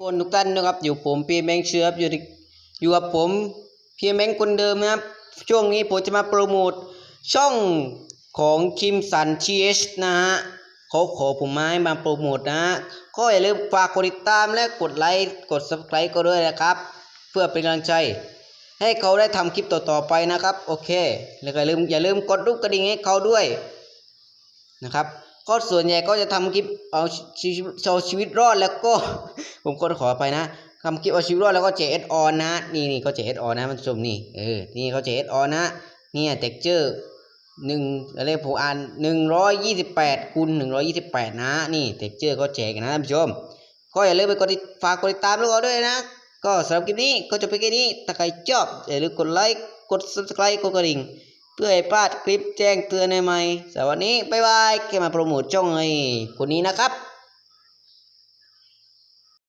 คนทุกท่านนะครับอยู่ผมพีแมงเชื้อรับอยู่อยู่กับผมพีแมงคนเดิมนะครับ ช่วงนี้ผมจะมาโปรโมทช่องของคิมสันชีเอชนะฮะเขาขอผมมาให้มาโปรโมทนะฮะก็อย่าลืมฝากกดติดตามและกดไลค์กด subscribe ก็ด้วยนะครับ เพื่อเป็นกำลังใจ ให้เขาได้ทำคลิปต่อๆไปนะครับ โอเค แล้วก็อย่าลืมอย่าลืมกดรูปกระดิ่งให้เขาด้วยนะครับ ก็ส่วนใหญ่ก็จะทำคลิปเอาชีวิตเอาชีวิตรอดแล้วก็ ผมก็ขอไปนะทำคลิปเอาชีวิตรอดแล้วก็เจเอสออนนะ นี่นี่ก็เจเอสออนนะมันชมนี่เออนี่เขาเจเอสออนนะเนี่ยเท็กเจอร์หนึ่งอะไรผมอ่านหนึ่งร้อยยี่สิบแปดคูณหนึ่งร้อยยี่สิบแปดนะ นี่เท็กเจอร์ก็แจกนะท่านผู้ชม ก็อย่าลืมไปกดฝากกดติดตามพวกเราด้วยนะ ก็สำหรับคลิปนี้ก็จบไปแค่นี้ถ้าใครชอบอย่าลืมกดไลค์กด subscribe กดกระดิ่ง เพื่อให้พลาดคลิปแจ้งเตือนใหม่ๆสวัสดีบ๊ายบายแกมาโปรโมทช่องไอ้คนนี้นะครับ